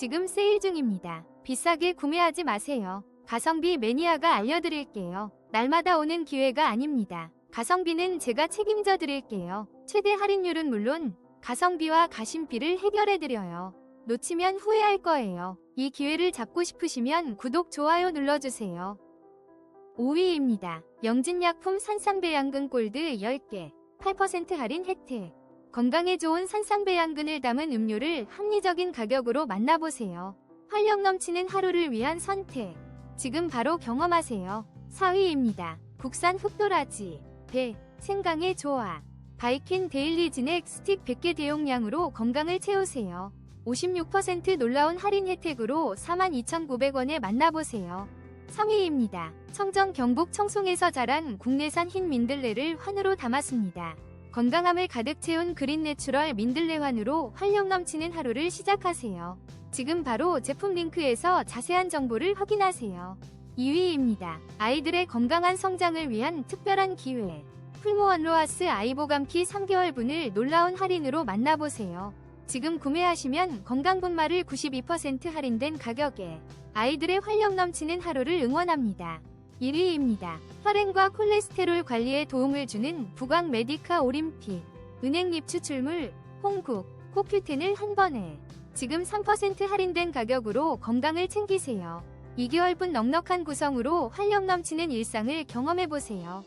지금 세일 중입니다. 비싸게 구매하지 마세요. 가성비 매니아가 알려드릴게요. 날마다 오는 기회가 아닙니다. 가성비는 제가 책임져 드릴게요. 최대 할인율은 물론 가성비와 가심비를 해결해 드려요. 놓치면 후회할 거예요. 이 기회를 잡고 싶으시면 구독, 좋아요 눌러주세요. 5위입니다. 영진약품 산삼배양근 골드 10개, 8% 할인 혜택. 건강에 좋은 산삼배양근을 담은 음료를 합리적인 가격으로 만나보세요. 활력 넘치는 하루를 위한 선택. 지금 바로 경험하세요. 4위입니다. 국산 흑도라지, 배, 생강의 조화. 바이킨 데일리 진액 스틱 100개 대용량으로 건강을 채우세요. 56% 놀라운 할인 혜택으로 42,900원에 만나보세요. 3위입니다. 청정 경북 청송에서 자란 국내산 흰 민들레를 환으로 담았습니다. 건강함을 가득 채운 그린 내추럴 민들레 환으로 활력 넘치는 하루를 시작하세요. 지금 바로 제품 링크에서 자세한 정보를 확인하세요. 2위입니다. 아이들의 건강한 성장을 위한 특별한 기회. 풀모원로아스 아이보감키 3개월분을 놀라운 할인으로 만나보세요. 지금 구매하시면 건강분말을 92% 할인된 가격에 아이들의 활력 넘치는 하루를 응원합니다. 1위입니다. 혈행과 콜레스테롤 관리에 도움을 주는 부광 메디카 오림픽 은행잎 추출물 홍국 코큐텐을 한 번에 지금 3% 할인된 가격으로 건강을 챙기세요. 2개월분 넉넉한 구성으로 활력 넘치는 일상을 경험해보세요.